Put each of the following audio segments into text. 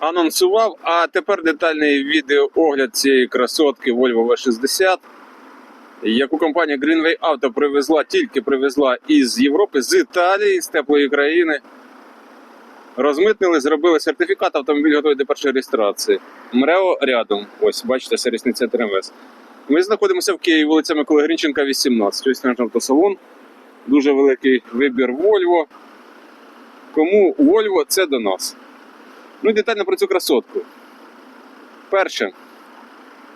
анонсував. А тепер детальний відеоогляд цієї красотки Volvo V60, яку компанія Greenway Auto привезла, тільки привезла із Європи, з Італії, з теплої країни. Розмитнили, зробили сертифікат, автомобіль готовий до першої реєстрації. МРЕО рядом. Ось, бачите, сервісний центр МВС. Ми знаходимося в Києві, вулиця Миколи Грінченка, 18. Ось наш автосалон. Дуже великий вибір Volvo. Кому Volvo це до нас. Ну і детально про цю красотку. Перше,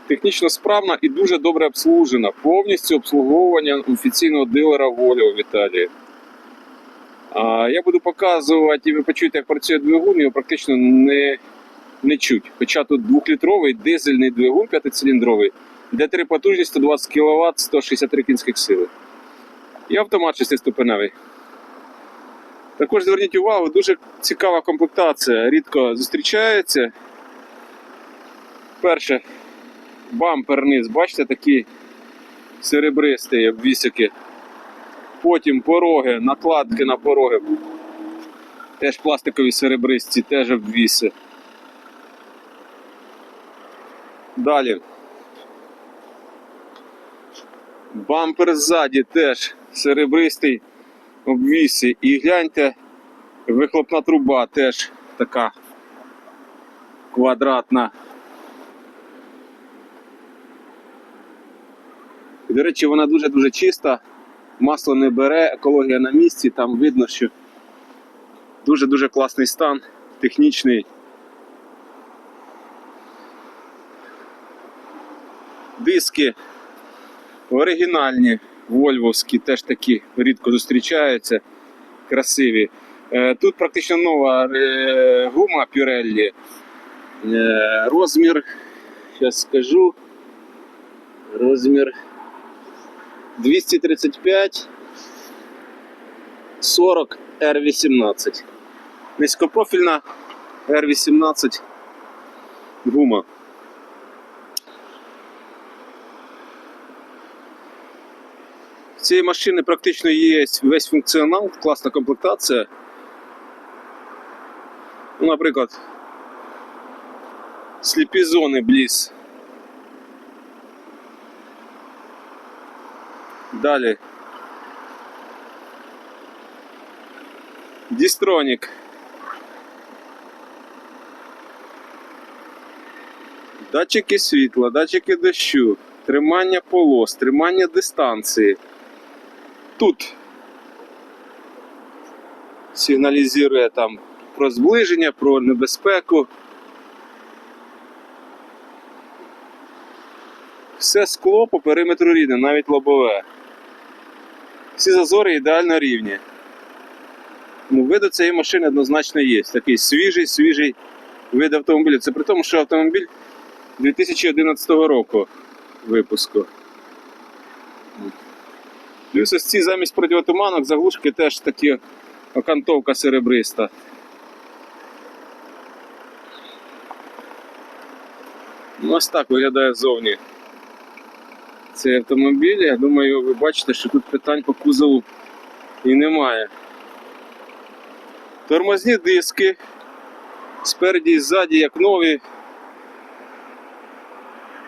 технічно справна і дуже добре обслужена. Повністю обслуговування офіційного дилера Volvo в Італії. А, я буду показувати, і ви почуєте, як працює двигун, його практично не, не чуть. Хоча тут двохлітровий дизельний двигун п'ятициліндровий, де три потужність 120 кВт, 163 кінських сили. І автомат шестиступеневий. Також зверніть увагу, дуже цікава комплектація, рідко зустрічається. Перше, бампер низ, бачите, такі серебристі обвісики. Потім пороги, накладки на пороги. Теж пластикові серебристі, теж обвіси. Далі. Бампер ззаді теж серебристий обвіси. І гляньте, вихлопна труба теж така квадратна. До речі, вона дуже-дуже чиста, масло не бере, екологія на місці, там видно, що дуже-дуже класний стан, технічний. Диски оригінальні, вольвовські, теж такі рідко зустрічаються, красиві. Е, Тут практично нова е, гума Pirelli. Е, Розмір, зараз скажу. Розмір 235 40 R18. Низькопрофільна R18 гума. Цієї машини практично є весь функціонал, класна комплектація. Ну, наприклад, сліпі зони бліз. Далі. Дістронік. Датчики світла, датчики дощу, тримання полос, тримання дистанції. Тут сигналізує там про зближення, про небезпеку. Все скло по периметру рівне, навіть лобове. Всі зазори ідеально рівні. Ну, вид цієї машини однозначно є. Такий свіжий, свіжий вид автомобіля. Це при тому, що автомобіль 2011 року випуску. Плюс ось ці замість противотуманок заглушки теж такі окантовка серебриста. Ну, ось так виглядає ззовні цей автомобіль. Я думаю, ви бачите, що тут питань по кузову і немає. Тормозні диски. Спереді і ззаді як нові.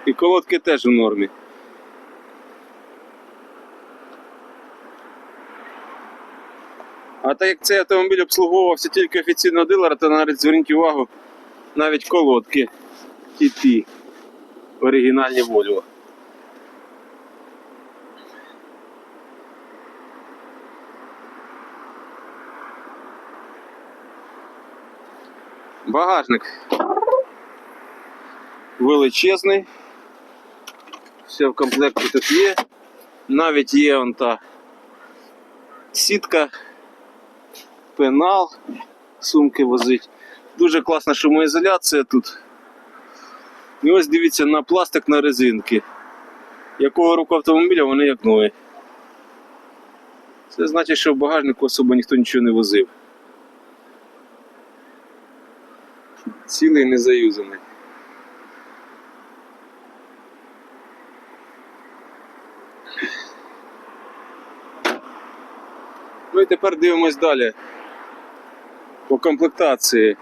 І колодки теж у нормі. А так як цей автомобіль обслуговувався тільки офіційного дилера, то навіть зверніть увагу, навіть колодки TT оригінальні Volvo. Багажник величезний. Все в комплекті тут є. Навіть є он та сітка, пенал, сумки возить. Дуже класна шумоізоляція тут. І ось дивіться на пластик на резинки. Якого року автомобіля вони як нові. Це значить, що в багажнику особо ніхто нічого не возив. Цілий не заюзаний. Ну і тепер дивимось далі. По комплектації.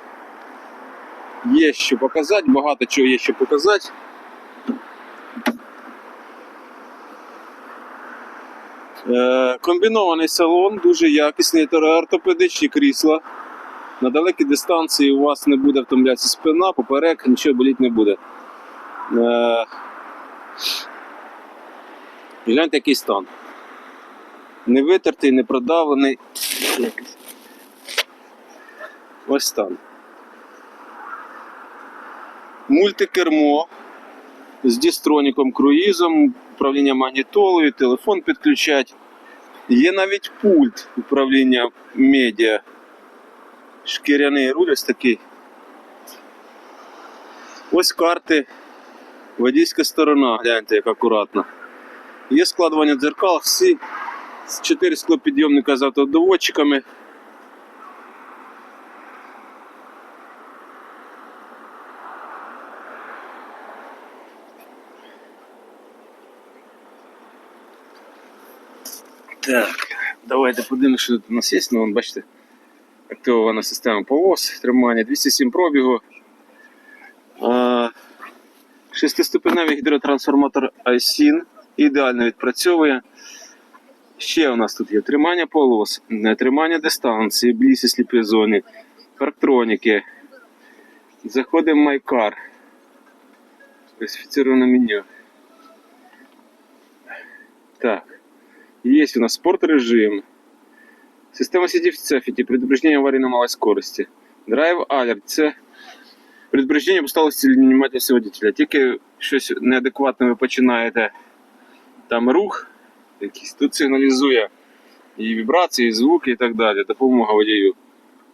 Є що показати, багато чого є що показати. Е, комбінований салон, дуже якісний, ортопедичні крісла. На далекій дистанції у вас не буде втомлятися спина, поперек, нічого боліти не буде. Е, гляньте, який стан. Не витертий, не продавлений. Ось стан. Мультикермо з дістроніком, круїзом, управління магнітолою, телефон підключать. Є навіть пульт управління медіа. Шкіряний руль ось такий. Ось карти. Водійська сторона, гляньте, як акуратно. Є складування дзеркал, всі 4 склопідйомника з автодоводчиками. Так, давайте подивимося, що тут у нас є. Ну, бачите, активована система повоз, тримання 207 пробігу. Шестиступеневий гідротрансформатор Айсін ідеально відпрацьовує. Ще у нас тут є тримання полос, тримання дистанції, блісі сліпі зони, парктроніки. Заходимо в Майкар. Специфіцироване меню. Так. Есть у нас спорт режим. Система сидів цефіті, предупреждение аварии на малой скорости. Драйв алерт це предупреждение об усталості или невнимательності водителя. Тільки щось неадекватне ви починаєте там рух, якийсь тут сигналізує і вібрації, і звуки і так далі. Допомога водію.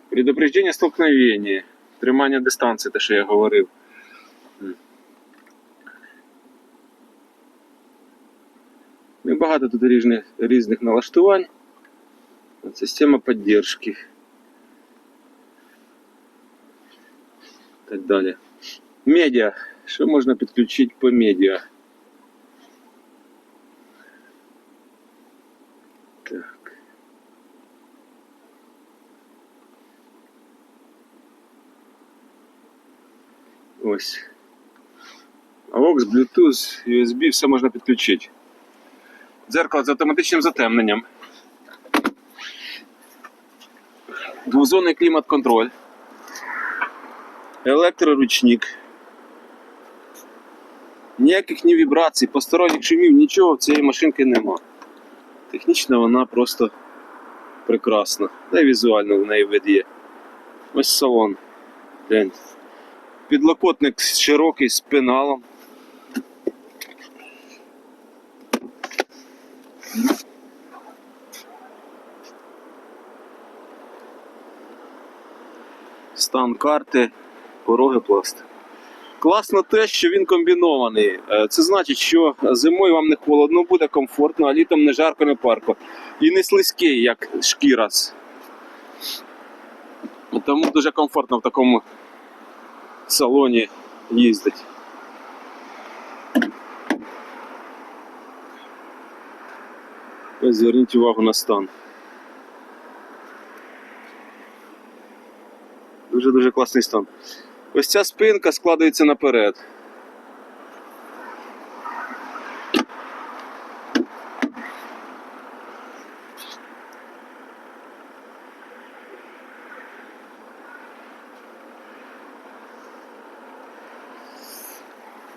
Предупреждение столкновення, тримання дистанції, те, що я говорив. багато тут різних, різних налаштувань. От Система підтримки. Так далі. Медіа. Що можна підключити по медіа? Так. Ось. AUX, Bluetooth, USB, все можна підключити. Дзеркало з автоматичним затемненням. Двозонний клімат-контроль. Електроручник. Ніяких ні вібрацій, посторонніх шумів, нічого в цієї машинки нема. Технічно вона просто прекрасна. Та й візуально в неї вид є. Ось салон. Підлокотник широкий з пеналом. Стан карти, пороги пласт. Класно те, що він комбінований. Е, Це значить, що зимою вам не холодно буде, комфортно, а літом не жарко, не парко. І не слизький, як шкіра. Тому дуже комфортно в такому салоні їздити. Зверніть увагу на стан. Дуже-дуже класний стан. Ось ця спинка складається наперед.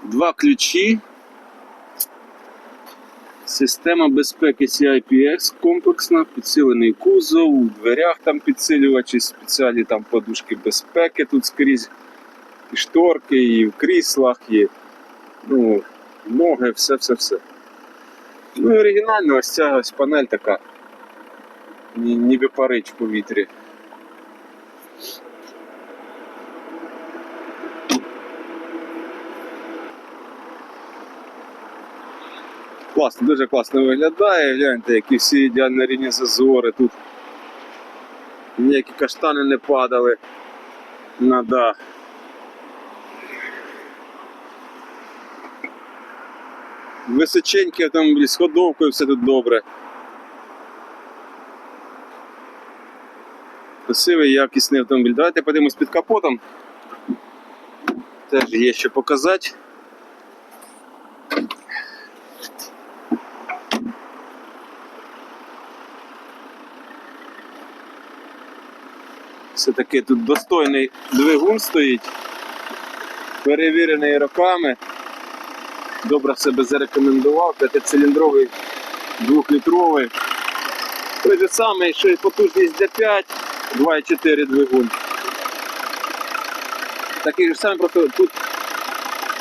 Два ключі. Система безпеки CIPX комплексна, підсилений кузов, у дверях там підсилювачі, спеціальні там подушки безпеки тут скрізь. І шторки, і в кріслах, і ну, ноги, все-все-все. Ну і оригінально ось ця ось панель така. Ніби парить в повітрі. Класно, дуже класно виглядає. Гляньте, які всі ідеально рівні зазори тут. Ніякі каштани не падали на дах. Височенький автомобіль з ходовкою, все тут добре. Красивий, якісний автомобіль. Давайте подивимось під капотом. Теж є що показати. Все-таки тут достойний двигун стоїть, перевірений роками. Добре себе зарекомендував, п'ятициліндровий, двохлітровий. Той же самий, що й потужність D5, 2,4 двигун. Такий же самий, просто тут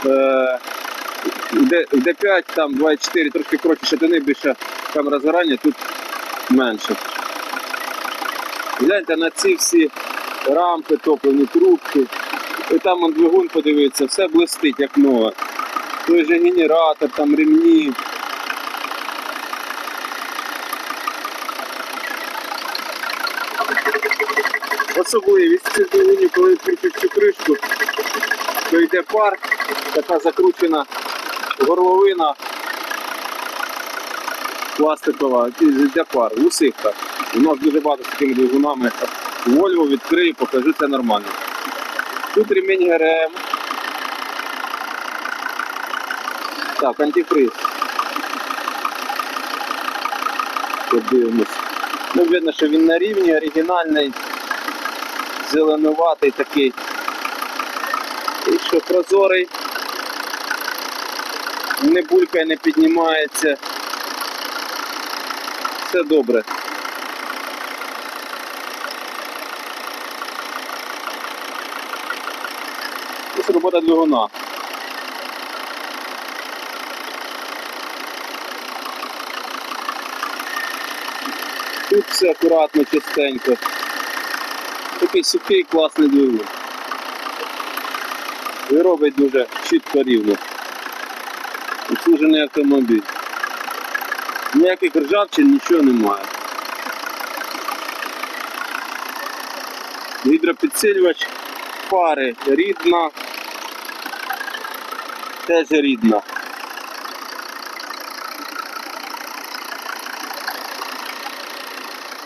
е, Д- D5, там 2,4, трошки коротше шатини, більше камера згорання, тут менше. Гляньте на ці всі рампи, топлені трубки. І там он двигун подивиться, все блистить, як нове. Той же генератор, там ремні. Особливість цих двигунів, коли відкрити цю кришку, то йде пар, така закручена горловина пластикова, йде пар. Так. У нас дуже багато з такими двигунами. Вольво відкрию, покажу це нормально. Тут ремінь ГРМ. Так, антифриз. Подивимось. Ну, видно, що він на рівні, оригінальний, зеленуватий такий. І що прозорий. Не булькає, не піднімається. Все добре. Ось робота двигуна. Тут все акуратно, чистенько. Такий сухий класний двигун. І робить дуже чітко рівно. Обслужений автомобіль. Ніяких ржавчин, нічого немає. Гідропідсилювач фари рідна. Теж рідна.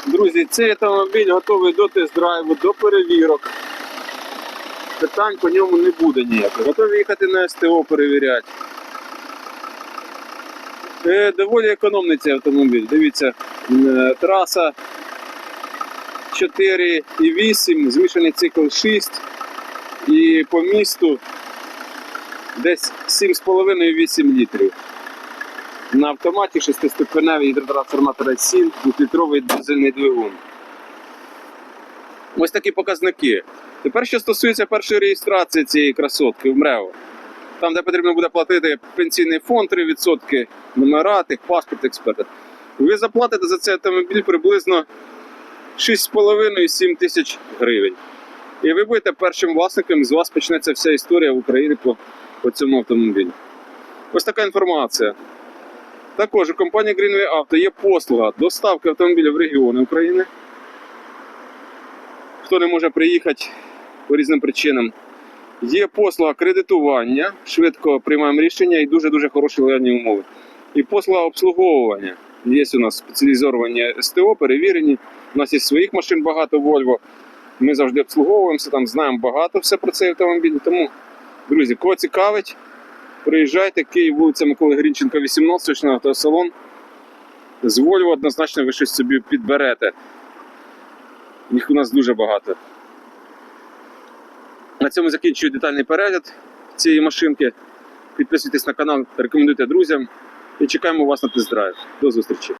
Друзі, цей автомобіль готовий до тест-драйву, до перевірок. Питань по ньому не буде ніяких. Готові їхати на СТО перевіряти. Е, доволі економний цей автомобіль. Дивіться, е, траса 4,8, змішаний цикл 6 і по місту десь 7,5-8 літрів. На автоматі 6-ступеневий гідротрансформатор 7, 2-літровий дизельний двигун. Ось такі показники. Тепер що стосується першої реєстрації цієї красотки в МРЕО. Там, де потрібно буде платити пенсійний фонд 3%, номера, паспорт експерта. Ви заплатите за цей автомобіль приблизно 6,5-7 тисяч гривень. І ви будете першим власником, і з вас почнеться вся історія в Україні по, по цьому автомобілю. Ось така інформація. Також у компанії Greenway Auto є послуга доставки автомобіля в регіони України. Хто не може приїхати по різним причинам. Є послуга кредитування, швидко приймаємо рішення і дуже-дуже хороші лояльні умови. І послуга обслуговування. Є у нас спеціалізовані СТО, перевірені. У нас є своїх машин багато Volvo. Ми завжди обслуговуємося, там знаємо багато все про цей автомобіль. Тому, друзі, кого цікавить, приїжджайте, Київ, вулиця Миколи Грінченка, 18, точно автосалон. З Volvo однозначно ви щось собі підберете. Їх у нас дуже багато. На цьому закінчую детальний перегляд цієї машинки. Підписуйтесь на канал, рекомендуйте друзям і чекаємо вас на тест-драйв. До зустрічі!